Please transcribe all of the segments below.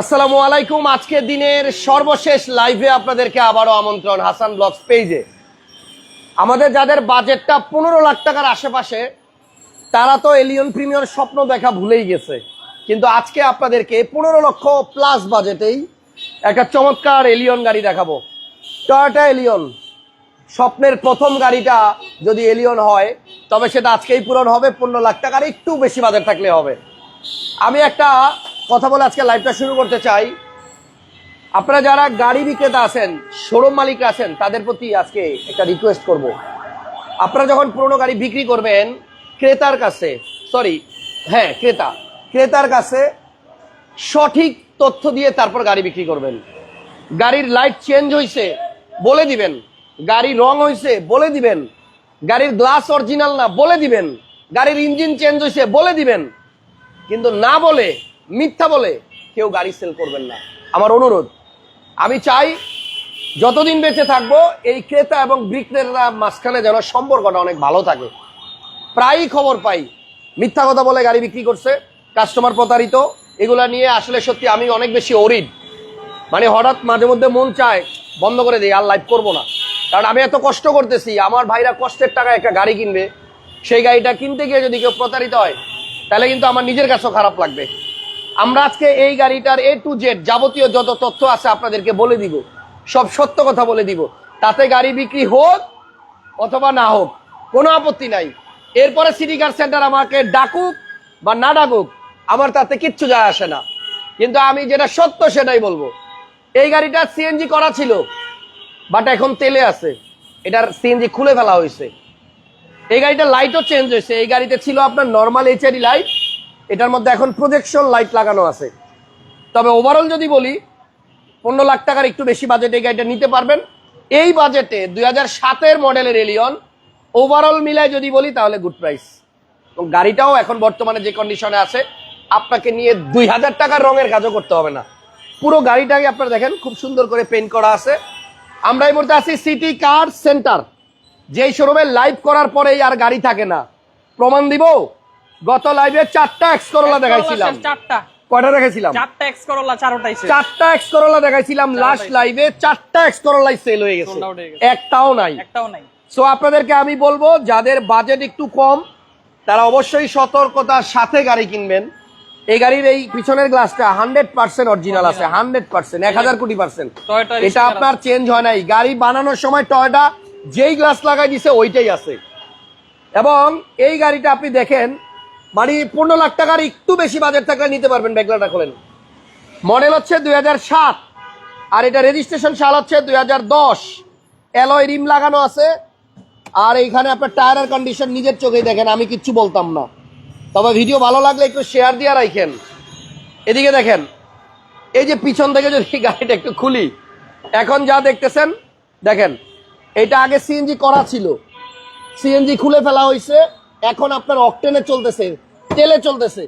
আসসালামু আলাইকুম। আজকে দিনের সর্বশেষ লাইভে আপনাদেরকে আবারও আমন্ত্রণ হাসান ব্লগস পেজে। আমাদের যাদের বাজেটটা পনেরো লাখ টাকার আশেপাশে, তারা তো এলিয়ন প্রিমিয়ার স্বপ্ন দেখা ভুলেই গেছে। কিন্তু আজকে আপনাদেরকে পনেরো লক্ষ প্লাস বাজেটেই একটা চমৎকার এলিয়ন গাড়ি দেখাবো। টয়োটা এলিয়ন স্বপ্নের প্রথম গাড়িটা যদি এলিয়ন হয়, তবে সেটা আজকেই পূরণ হবে। পনেরো লাখ টাকার একটু বেশি বাজেট থাকলে হবে। আমি একটা কথা বলে আজকে লাইভটা শুরু করতে চাই। আপনারা যারা গাড়ি বিক্রেতা আছেন শোরুম মালিক আছেন, তাদের প্রতি আজকে একটা রিকোয়েস্ট করব। আপনারা যখন পুরনো গাড়ি বিক্রি করবেন, ক্রেতার কাছে সরি হ্যাঁ ক্রেতা, ক্রেতার কাছে সঠিক তথ্য দিয়ে তারপর গাড়ি বিক্রি করবেন। গাড়ির লাইট চেঞ্জ হয়েছে বলে দিবেন। গাড়ি রং হয়েছে বলে দিবেন। গাড়ির গ্লাস অরিজিনাল না, বলে দিবেন। গাড়ির ইঞ্জিন চেঞ্জ হয়েছে বলে দিবেন। কিন্তু না বলে মিথ্যা বলে কেউ গাড়ি সেল করবেন না। আমার অনুরোধ, আমি চাই যতদিন বেঁচে থাকব, এই ক্রেতা এবং বিক্রেতার মাঝখানে যেন সম্পর্কটা অনেক ভালো থাকে। প্রায়ই খবর পাই, মিথ্যা কথা বলে গাড়ি বিক্রি করছে কাস্টমার প্রতারিত, এগুলা নিয়ে আসলে সত্যি আমি অনেক বেশি অরিড মানে হঠাৎ মাঝে মধ্যে মন চায়, বন্ধ করে দিই, আর লাইভ করব না। কারণ আমি এত কষ্ট করতেছি, আমার ভাইরা কষ্টের টাকায় একটা গাড়ি কিনবে, সেই গাড়িটা কিনতে গিয়ে যদি কেউ প্রতারিত হয়, তাহলে কিন্তু আমার নিজের কাছেও খারাপ লাগবে। আমরা আজকে এই গাড়িটার এ টু জেড যাবতীয় যত তথ্য আছে আপনাদেরকে বলে দিব, সব সত্য কথা বলে দিব। তাতে গাড়ি বিক্রি হোক অথবা না হোক, কোনো আপত্তি নাই। এরপরে সিটি কার সেন্টার আমাকে ডাকুক বা না ডাকুক, আমার তাতে কিচ্ছু যায় আসে না। কিন্তু আমি যেটা সত্য সেটাই বলব। এই গাড়িটা সিএনজি করা ছিল বাট এখন তেলে আছে। এটার সিএনজি খুলে ফেলা হয়েছে। এই গাড়িটা লাইটও চেঞ্জ হয়েছে। এই গাড়িতে ছিল আপনার নর্মাল এইচআইডি লাইট এটার মধ্যে এখন প্রজেকশন লাইট লাগানো আছে। তবে ওভারঅল যদি বলি, পনেরো লাখ টাকার একটু বেশি বাজেটে গাড়িটা নিতে পারবেন। এই বাজেটে দুই হাজার সাতের মডেলের এলিয়ন ওভারঅল মিলায় যদি বলি, তাহলে গুড প্রাইস এবং গাড়িটাও এখন বর্তমানে যে কন্ডিশনে আছে, আপনাকে নিয়ে দুই হাজার টাকার রঙের কাজও করতে হবে না। পুরো গাড়িটাকে আপনারা দেখেন, খুব সুন্দর করে পেন্ট করা আছে। আমরা এই মুহূর্তে আছি সিটি কার সেন্টার যেই শোরুমে লাইভ করার পরেই আর গাড়ি থাকে না। প্রমাণ দিব গত লাইভে চারটা এক্স করোলা দেখাইছিলাম। চারটা। কয়টা দেখাইছিলাম? চারটা এক্স করোলা চারোটাই চারটা এক্স করোলা দেখাইছিলাম লাস্ট লাইভে চারটা এক্স করোলাই সেল হয়ে গেছে। নাই। একটাও নাই। সো আপনাদেরকে আমি বলব যাদের বাজেট একটু কম তারা অবশ্যই সতর্কতার সাথে গাড়ি কিনবেন। এই গাড়ির এই পিছনের গ্লাসটা হান্ড্রেড পার্সেন্ট অরিজিনাল আছে হান্ড্রেড পার্সেন্ট এক হাজার কোটি পার্সেন্ট এটা আপনার চেঞ্জ হয় নাই। গাড়ি বানানোর সময় টয়টা যেই গ্লাস লাগাই দিছে ওইটাই আছে। এবং এই গাড়িটা আপনি দেখেন মানে পনেরো লাখ টাকার একটু বেশি বাজেট থাকলে নিতে পারবেন ব্যাগলাটা খোলেন। মডেল হচ্ছে দুই আর এটা রেজিস্ট্রেশন সাল হচ্ছে দুই হাজার দশ। অ্যালয় রিম লাগানো আছে, আর এইখানে আপনার টায়ারের কন্ডিশন নিজের চোখেই দেখেন, আমি কিচ্ছু বলতাম না। তবে ভিডিও ভালো লাগলে একটু শেয়ার দিয়ে রাখেন। এদিকে দেখেন, এই যে পিছন থেকে যদি গাড়িটা একটু খুলি, এখন যা দেখতেছেন, দেখেন, এটা আগে সিএনজি করা ছিল। সিএনজি খুলে ফেলা হয়েছে, এখন আপনার অকটেনে চলতেছে। তেলে চলতেছে।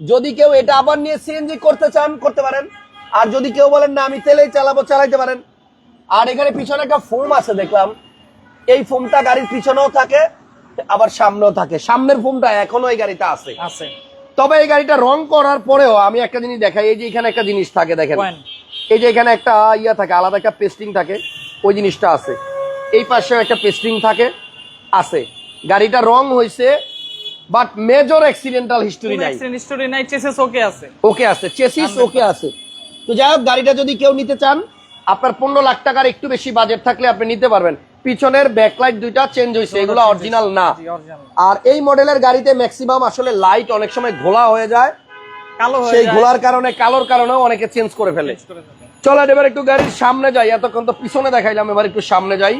যদি কেউ এটা আবার নিয়ে সিএনজি করতে চান করতে পারেন। আর যদি কেউ বলেন না আমি তেলেই চালাবো চালাইতে পারেন। আর এখানে পিছনে একটা ফোম আছে দেখলাম। এই ফোমটা গাড়ির পিছনেও থাকে আবার সামনেও থাকে। সামনের ফোমটা এখনও এই গাড়িটা আছে। আছে। তবে এই গাড়িটা রং করার পরেও আমি একটা জিনিস দেখাই। এই যে এখানে একটা জিনিস থাকে দেখেন। এই যে এখানে একটা ইয়া থাকে আলাদা একটা পেস্টিং থাকে ওই জিনিসটা আছে। এই পাশে একটা পেস্টিং থাকে আছে। গাড়িটা রং হয়েছে বাট মেজর অ্যাক্সিডেন্টাল হিস্টোরি নাই। হিস্টোরি নাই চেসেস ওকে আছে। ওকে আছে চেসিস ওকে আছে। তো যাই হোক গাড়িটা যদি কেউ নিতে চান আপনার পনেরো লাখ টাকার একটু বেশি বাজেট থাকলে আপনি নিতে পারবেন। পিছনের ব্যাকলাইট দুইটা চেঞ্জ হয়েছে এগুলো অরিজিনাল না। আর এই মডেলের গাড়িতে ম্যাক্সিমাম আসলে লাইট অনেক সময় ঘোলা হয়ে যায়। কালো হয়ে সেই ঘোলার কারণে কালোর কারণেও অনেকে চেঞ্জ করে ফেলে। করে এবার একটু গাড়ির সামনে যাই এতক্ষণ তো পিছনে দেখাইলাম এবার একটু সামনে যাই।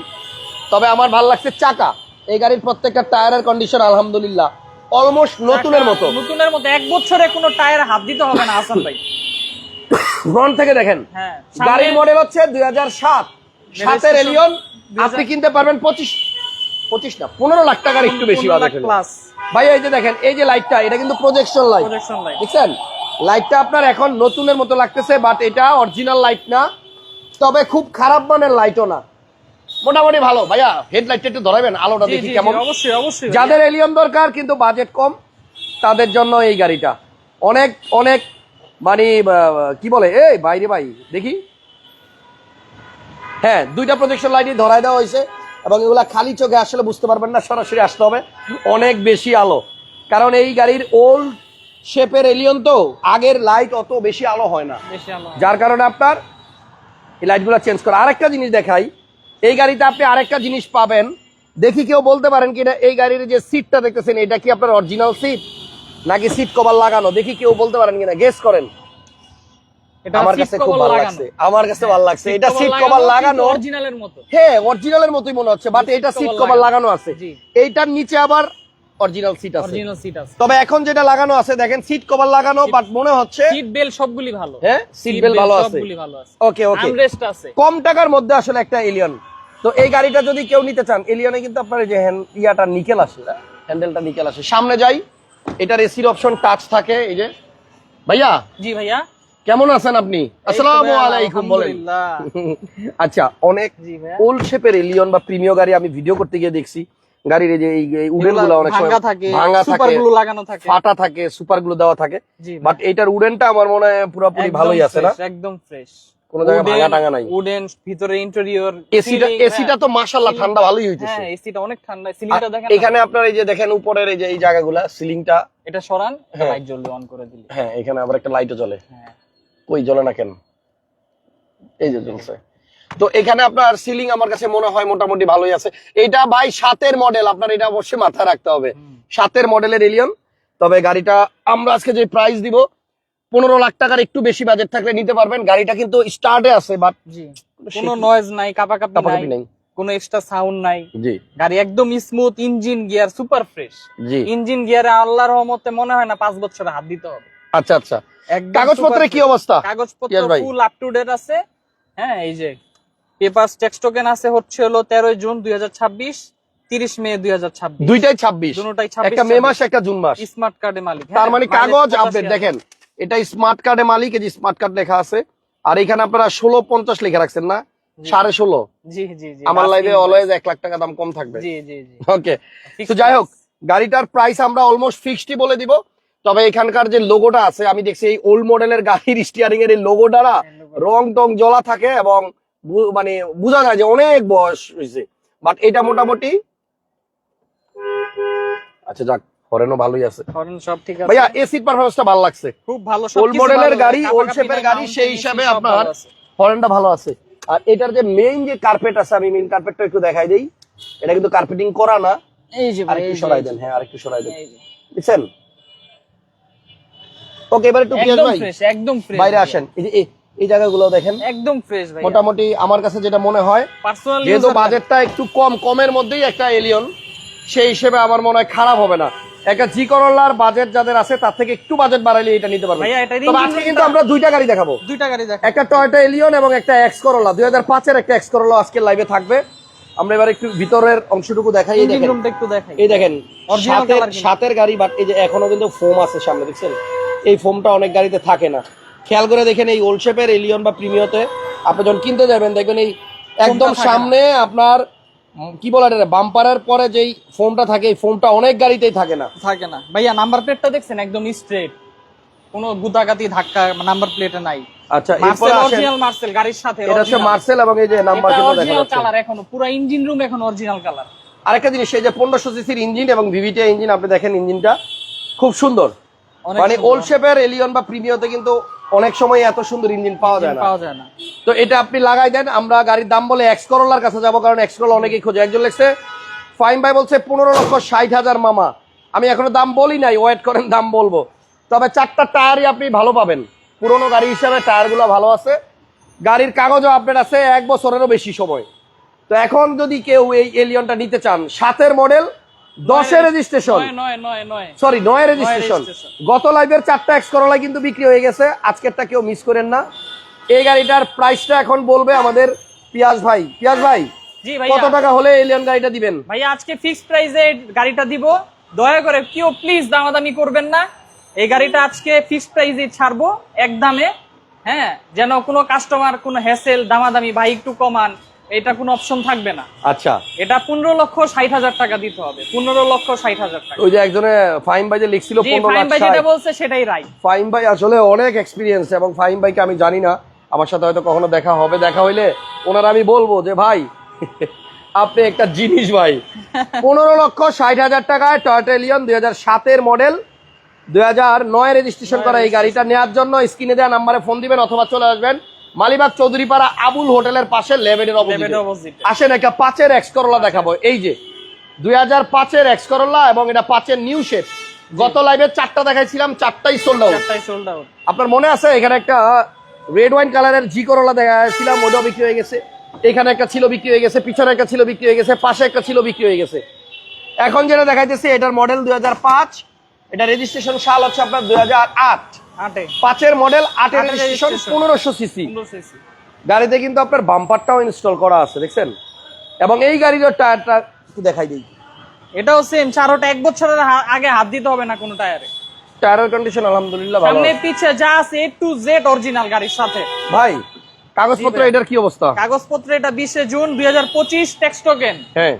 তবে আমার ভালো লাগছে চাকা। এই গাড়ির প্রত্যেকটা টায়ারের কন্ডিশন আলহামদুলিল্লাহ। অলমোস্ট নতুনের মতো। নতুনের মতো। এক বছরে কোনো টায়ার হাত দিতে হবে না হাসান ভাই। ফ্রন্ট থেকে দেখেন। হ্যাঁ গাড়ির মডেল হচ্ছে দুই হাজার সাত। সাতের এলিয়ন আপনি কিনতে পারবেন পঁচিশ পঁচিশ না পনেরো লাখ টাকার একটু বেশি। প্লাস ভাই এই যে দেখেন এই যে লাইটটা এটা কিন্তু প্রজেকশন লাইট প্রজেকশন লাইট দেখছেন? লাইটটা আপনার এখন নতুনের মতো লাগতেছে বাট এটা অরিজিনাল লাইট না। তবে খুব খারাপ মানের লাইটও না। মোটামুটি ভালো। ভাইয়া হেডলাইটটা একটু ধরাবেন আলোটা দেখি কেমন। অবশ্যই অবশ্যই যাদের এলিয়ন দরকার কিন্তু বাজেট কম তাদের জন্য এই গাড়িটা। অনেক অনেক মানে কি বলে? এই বাইরে ভাই দেখি। হ্যাঁ দুইটা প্রজেকশন লাইটই ধরাই দেওয়া হয়েছে এবং এগুলা খালি চোখে আসলে বুঝতে পারবেন না সরাসরি আসতে হবে। অনেক বেশি আলো। কারণ এই গাড়ির ওল্ড শেপের এলিয়ন তো আগের লাইট অত বেশি আলো হয় না। যার কারণে আপনার এই লাইটগুলো চেঞ্জ করা। আরেকটা জিনিস দেখাই এই গাড়িতে আপনি আরেকটা জিনিস পাবেন। দেখি কেউ বলতে পারেন কি এই গাড়ির যে সিটটা দেখতেছেন এটা কি আপনার অরিজিনাল সিট নাকি সিট কভার লাগানো? দেখি কেউ বলতে পারেন কিনা গেস করেন। আমার কাছে খুব ভালো লাগছে আমার কাছে ভালো লাগছে। এটা সিট কভার লাগানো অরিজিনালের মতো। হ্যাঁ অরিজিনালের মতোই মনে হচ্ছে বাট এটা সিট কভার। লাগানো। আছে। এইটার নিচে আবার অরিজিনাল সিট আছে। অরিজিনাল সিট আছে। তবে এখন যেটা লাগানো আছে দেখেন সিট কভার লাগানো বাট মনে হচ্ছে সিট বেল সবগুলি ভালো। হ্যাঁ? সিট বেল ভালো আছে। সবগুলি ভালো আছে। ওকে ওকে আছে। কম টাকার মধ্যে আসলে একটা এলিয়ন তো এই গাড়িটা যদি কেউ নিতে চান এলিয়নে কিন্তু আপনার যে ইয়াটা নিকেল আসে হ্যান্ডেলটা নিকেল আসে। সামনে যাই। এটার এসির অপশন টাচ থাকে এই যে। ভাইয়া? জি ভাইয়া। কেমন আছেন আপনি? আসসালামু আলাইকুম বলেন। আচ্ছা অনেক ওল্ড শেপের এলিয়ন বা প্রিমিয় গাড়ি আমি ভিডিও করতে গিয়ে দেখছি। গাড়ির এই যে এই উডেনগুলো অনেক ভাঙা থাকে সুপার থাকে গুলো লাগানো থাকে। ফাটা থাকে সুপারগুলো দেওয়া থাকে। বাট এটার উডেনটা আমার মনে হয় পুরোপুরি ভালোই আছে না? একদম ফ্রেশ কোনো জায়গায় ভাঙা টাঙা নাই। উডেন ভিতরে ইন্টেরিয়র এসিটা এসিটা তো মাশাআল্লাহ ঠান্ডা ভালোই হইতেছে। হ্যাঁ এসিটা অনেক ঠান্ডা আর সিলিংটা দেখেন এখানে আপনার এই যে দেখেন উপরের এই যে এই জায়গাগুলা সিলিংটা এটা সরান হ্যাঁ। লাইট জ্বলবে অন করে দিলে। হ্যাঁ এখানে আবার একটা লাইটও জ্বলে। হ্যাঁ। কই জ্বলে না কেন? এই যে জ্বলছে। তো এখানে আপনার সিলিং আমার কাছে মনে হয় মোটামুটি ভালোই আছে। এটা ভাই সাতের মডেল আপনার এটা অবশ্যই মাথায় রাখতে হবে। সাতের মডেলের এলিয়ন তবে গাড়িটা আমরা আজকে যে প্রাইস দিব পনেরো লাখ টাকার একটু বেশি বাজেট থাকলে নিতে পারবেন। গাড়িটা কিন্তু স্টার্টে আছে বাট জি। কোনো নয়েজ নাই কাপাকাপি নাই কোনো এক্সট্রা সাউন্ড নাই। জি। গাড়ি একদম smooth engine gear super fresh জি। ইঞ্জিন গিয়ারে আল্লাহর রহমতে মনে হয় না পাঁচ বছরে হাত দিতে হবে। আচ্ছা আচ্ছা। একদম কাগজপত্রের কি অবস্থা? কাগজপত্র ফুল আপ টু ডেট আছে। হ্যাঁ এই যে পেপার ট্যাক্স টোকেন আছে হচ্ছে হলো তেরোই জুন দুই হাজার ছাব্বিশ তিরিশ মে দুই হাজার ছাব্বিশ। দুইটাই ছাব্বিশ। দুটোটাই একটা মে মাস একটা জুন মাস। স্মার্ট কার্ডে মালিক। তার হ্যাঁ, মানে কাগজ 85 আপডেট দেখেন এটা স্মার্ট কার্ডে মালিক এই যে স্মার্ট কার্ড লেখা আছে। আর এখানে আপনারা ষোলো পঞ্চাশ লিখে রাখছেন না। সাড়ে ষোলো? জি জি জি। আমার লাইফে অলওয়েজ এক লাখ টাকা দাম কম থাকবে। জি জি জি। ওকে তো যাই হোক গাড়িটার প্রাইস আমরা অলমোস্ট ফিক্সডই বলে দিব। তবে এখানকার যে লোগোটা আছে আমি দেখছি এই ওল্ড মডেলের গাড়ির স্টিয়ারিং এর এই লোগোটা রং টং জ্বলা থাকে এবং মানে বোঝা যায় যে অনেক বয়স হয়েছে। বাট এটা মোটামুটি আচ্ছা যাক হরেনও ভালোই আছে। হরেন সব ঠিক আছে। ভাইয়া এসির পারফরমেন্সটা ভালো লাগছে। খুব ভালো ওল্ড মডেলের গাড়ি ওল্ড শেপের গাড়ি সেই হিসাবে আপনার হরেনটা ভালো আছে। আর এটার যে মেইন যে কার্পেট আছে আমি মেইন কার্পেটটা একটু দেখাই দেই। এটা কিন্তু কার্পেটিং করা না। এই যে আরেকটু সরাই দেন হ্যাঁ আরেকটু সরাই দেন। দেখছেন? ওকে এবার একটু পিয়াজ একদম ভাই। ফ্রেশ একদম ফ্রেশ বাইরে আসেন। এই যে এই- জায়গাগুলো দেখেন। একদম ফ্রেশ ভাই মোটামুটি আমার কাছে যেটা মনে হয় পার্সোনাল যেহেতু বাজেটটা একটু কম কমের মধ্যেই একটা এলিয়ন সেই হিসেবে আমার মনে হয় খারাপ হবে না। একটা জি করলার বাজেট যাদের আছে তার থেকে একটু বাজেট বাড়াইলে এটা নিতে পারবে তবে আজকে কিন্তু আমরা দুইটা গাড়ি দেখাবো। দুইটা গাড়ি দেখ একটা টয়টা এলিয়ন এবং একটা এক্স করোলা দুই হাজার পাঁচের একটা এক্স করোলা আজকে লাইভে থাকবে। আমরা এবার একটু ভিতরের অংশটুকু দেখাই এই দেখেন। রুমটা একটু দেখাই। এই দেখেন সাতের সাতের গাড়ি বাট এই যে এখনও কিন্তু ফোম আছে সামনে দেখছেন? এই ফোমটা অনেক গাড়িতে থাকে না। খেয়াল করে দেখেন এই ওল্ড শেপের এলিয়ন বা প্রিমিয়তে আপনি যখন কিনতে যাবেন দেখবেন এই একদম সামনে আপনার কি বলে এটা বাম্পারের পরে যেই ফোমটা থাকে এই ফোমটা অনেক গাড়িতেই থাকে না। থাকে না। ভাইয়া নাম্বার প্লেটটা দেখছেন? একদম স্ট্রেট কোনো গুতাগাতি ধাক্কা নাম্বার প্লেটে নাই। আচ্ছা মার্সেল অরিজিনাল মার্সেল গাড়ির সাথে এটা হচ্ছে মার্সেল এবং এই যে নাম্বার কিন্তু দেখা যাচ্ছে কালার এখনও পুরো ইঞ্জিন রুম এখন অরিজিনাল কালার আরেকটা জিনিস এই যে পনেরোশো সিসির ইঞ্জিন এবং ভিভিটি ইঞ্জিন আপনি দেখেন ইঞ্জিনটা খুব সুন্দর। মানে ওল্ড শেপের এলিয়ন বা প্রিমিয়তে কিন্তু অনেক সময় এত সুন্দর ইঞ্জিন পাওয়া যায় না। পাওয়া যায় না। তো এটা আপনি লাগাই দেন আমরা গাড়ির দাম বলে এক্স করোলার কাছে যাব কারণ এক্স করোলা অনেকেই খোঁজে। একজন লেখছে ফাইন ভাই বলছে পনেরো লক্ষ ষাট হাজার মামা। আমি এখনও দাম বলি নাই ওয়েট করেন দাম বলব। তবে চারটা টায়ারই আপনি ভালো পাবেন। পুরোনো গাড়ি হিসাবে টায়ারগুলো ভালো আছে। গাড়ির কাগজও আপডেট আছে এক বছরেরও বেশি সময়। তো এখন যদি কেউ এই এলিয়নটা নিতে চান সাতের মডেল দশের রেজিস্ট্রেশন সরি নয় রেজিস্ট্রেশন। গত লাইভের চারটা এক্স করোলা কিন্তু বিক্রি হয়ে গেছে। আজকেরটা কেউ মিস করেন না। এই গাড়িটার প্রাইসটা এখন বলবে আমাদের পিয়াজ ভাই। পিয়াজ ভাই জি কত টাকা হলে এলিয়ন গাড়িটা দিবেন? ভাইয়া আজকে ফিক্সড প্রাইসে গাড়িটা দিব। দয়া করে কেউ প্লিজ দামাদামি করবেন না। এই গাড়িটা আজকে ফিক্সড প্রাইসে ছাড়বো এক দামে হ্যাঁ যেন কোনো কাস্টমার কোনো হ্যাসেল দামাদামি ভাই একটু কমান। এটা কোনো অপশন থাকবে না। আচ্ছা। এটা পনেরো লক্ষ ষাট হাজার টাকা দিতে হবে। পনেরো লক্ষ ষাট হাজার টাকা। ওই যে একজনে ফাইম ভাই যে লিখছিল লাখ ভাই। যেটা বলছে সেটাই রাইট ফাইম ভাই আসলে অনেক এক্সপিরিয়েন্স এবং ফাইম ভাইকে আমি জানি না। আমার সাথে হয়তো কখনো দেখা হবে। দেখা হইলে ওনার আমি বলব যে ভাই আপনি একটা জিনিস ভাই পনেরো লক্ষ ষাট হাজার টাকায় টয়টা এলিয়ন দুই হাজার সাতের মডেল দুই হাজার নয় রেজিস্ট্রেশন করা এই গাড়িটা নেওয়ার জন্য স্ক্রিনে দেওয়া নাম্বারে ফোন দিবেন অথবা চলে আসবেন। মালিবাগ চৌধুরীপাড়া আবুল হোটেলের পাশে লেভেনের অবস্থিত। আসেন একটা পাঁচের এক্স করোলা দেখাবো। এই যে দুই হাজার পাঁচের এক্স করোলা এবং এটা পাঁচের নিউ শেপ গত লাইভে চারটা দেখাইছিলাম চারটাই সোল্ড আউট আপনার মনে আছে এখানে একটা রেড ওয়াইন কালারের জি করোলা দেখাছিলাম ওটাও বিক্রি হয়ে গেছে। এখানে একটা ছিল বিক্রি হয়ে গেছে পিছনে একটা ছিল বিক্রি হয়ে গেছে পাশে একটা ছিল বিক্রি হয়ে গেছে। এখন যেটা দেখাইতেছে এটার মডেল দুই হাজার পাঁচ। এটা রেজিস্ট্রেশন সাল হচ্ছে আপনার দুই আটে। পাঁচের মডেল আটের রেজিস্ট্রেশন। পনেরোশো সিসি গাড়িতে কিন্তু আপনার বাম্পারটাও ইনস্টল করা আছে দেখছেন? এবং এই গাড়ির টায়ারটা দেখাই দিই। এটাও সেম চারোটা এক বছরের আগে হাত দিতে হবে না কোনো টায়ারে টায়ারের কন্ডিশন আলহামদুলিল্লাহ ভালো। সামনে পিছে যা আছে এ টু জেড অরিজিনাল গাড়ির সাথে। ভাই কাগজপত্র এটার কি অবস্থা? কাগজপত্র এটা বিশে জুন দুই হাজার পঁচিশ ট্যাক্স টোকেন হ্যাঁ।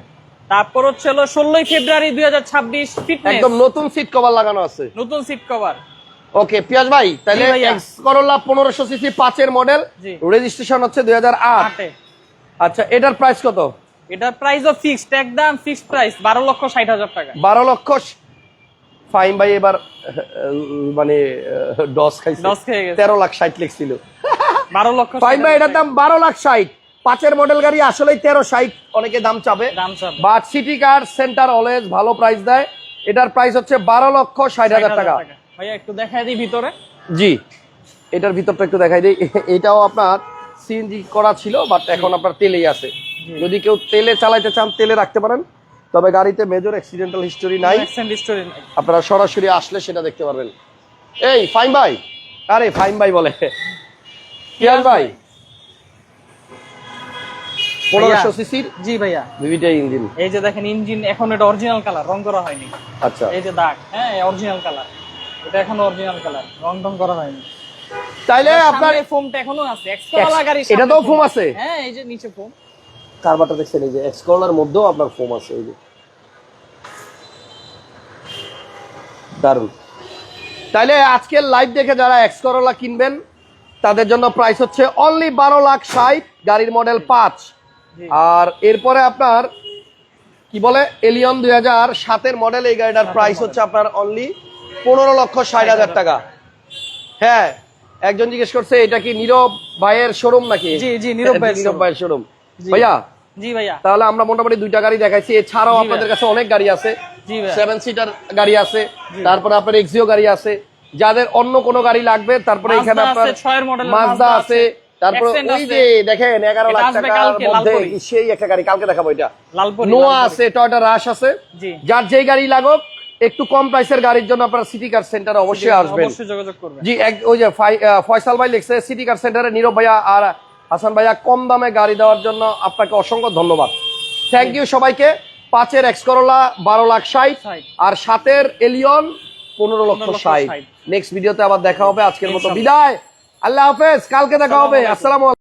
তারপর হচ্ছে হলো ষোলোই ফেব্রুয়ারি দুই হাজার ছাব্বিশ ফিটনেস একদম নতুন সিট কভার লাগানো আছে। নতুন সিট কভার ওকে পিয়াজ ভাই তাহলে করোলা পনেরোশো সিসি পাঁচের মডেল রেজিস্ট্রেশন হচ্ছে দুই হাজার আট। আচ্ছা এটার প্রাইস কত? এটার প্রাইসও ফিক্সড একদম ফিক্সড প্রাইস বারো লক্ষ ষাট হাজার টাকা। বারো লক্ষ ফাইন ভাই এবার মানে ডস খাইছে। দশ খেয়ে গেছে। তেরো লাখ ষাট লিখছিল। বারো লক্ষ ফাইন ভাই এটার দাম বারো লাখ ষাট। পাঁচের মডেল গাড়ি আসলেই তেরো ষাট অনেকে দাম চাবে দাম চাবে but city car centre always ভালো প্রাইস দেয়। এটার প্রাইস হচ্ছে বারো লক্ষ ষাট হাজার টাকা। ভাইয়া একটু দেখাই দিই ভিতরে। জি এটার ভিতরটা একটু দেখাই দিই। এটাও আপনার সিএনজি করা ছিল বাট এখন আপনার তেলেই আছে। যদি কেউ তেলে চালাইতে চান তেলে রাখতে পারেন। তবে গাড়িতে মেজর অ্যাক্সিডেন্টাল হিস্টোরি নাই। আপনারা সরাসরি আসলে সেটা দেখতে পারবেন। এই ফাইন ভাই। আরে ফাইন ভাই বলে। পিয়াজ ভাই। পনেরোশো সিসির? জি ভাইয়া। ইঞ্জিন এই যে দেখেন ইঞ্জিন এখন এটা অরিজিনাল কালার রং করা হয়নি। আচ্ছা। এই যে দাগ হ্যাঁ অরিজিনাল কালার এটা এখন অরিজিনাল কালার রং টং করা হয়নি। তাইলে আপনার সামনে ফোমটা এখনও আছে। এক্সট্রা গাড়ি এটাতেও ফোম আছে। হ্যাঁ এই যে নিচে ফোম কারবারটা দেখছেন এই যে এক্সকলার মধ্যেও আপনার ফোম আছে এই যে। দারুণ তাইলে আজকের লাইভ দেখে যারা এক্স করোলা কিনবেন তাদের জন্য প্রাইস হচ্ছে অনলি বারো লাখ ষাট গাড়ির মডেল পাঁচ। আর এরপরে আপনার কি বলে এলিয়ন দুই হাজার সাতের মডেল এই গাড়িটার প্রাইস হচ্ছে আপনার অনলি পনেরো লক্ষ ষাট হাজার টাকা। হ্যাঁ একজন জিজ্ঞেস করছে এটা কি নীরব ভাইয়ের শোরুম নাকি? জি, জি, নীরব ভাইয়ের নীরব ভাইয়ের শোরুম ভাইয়া জি ভাইয়া। তাহলে আমরা মোটামুটি দুইটা গাড়ি দেখাইছি। এছাড়াও আপনাদের কাছে অনেক গাড়ি আছে। সেভেন সিটার গাড়ি আছে। তারপরে আপনার এক্সিও গাড়ি আছে। যাদের অন্য কোনো গাড়ি লাগবে তারপরে এখানে আপনার মাজদা আছে। তারপরে ওই যে দেখেন এগারো লাখ টাকার মধ্যে সেই একটা গাড়ি কালকে দেখাবো এটা। নোয়া। আছে টয়টা রাশ আছে। যার যেই গাড়ি লাগুক একটু কম প্রাইসের গাড়ির জন্য আপনারা সিটি কার সেন্টারে অবশ্যই আসবেন। জি ওই যে ফয়সাল ভাই লিখছে সিটি কার সেন্টারে নীরব ভাইয়া আর হাসান ভাইয়া কম দামে গাড়ি দেওয়ার জন্য আপনাকে অসংখ্য ধন্যবাদ। থ্যাংক ইউ সবাইকে। পাঁচের এক্স করোলা বারো লাখ ষাট। আর সাতের এলিয়ন পনেরো লক্ষ ষাট। নেক্সট ভিডিওতে আবার দেখা হবে। আজকের মতো। বিদায়। আল্লাহ হাফেজ। কালকে দেখা হবে। আসসালামু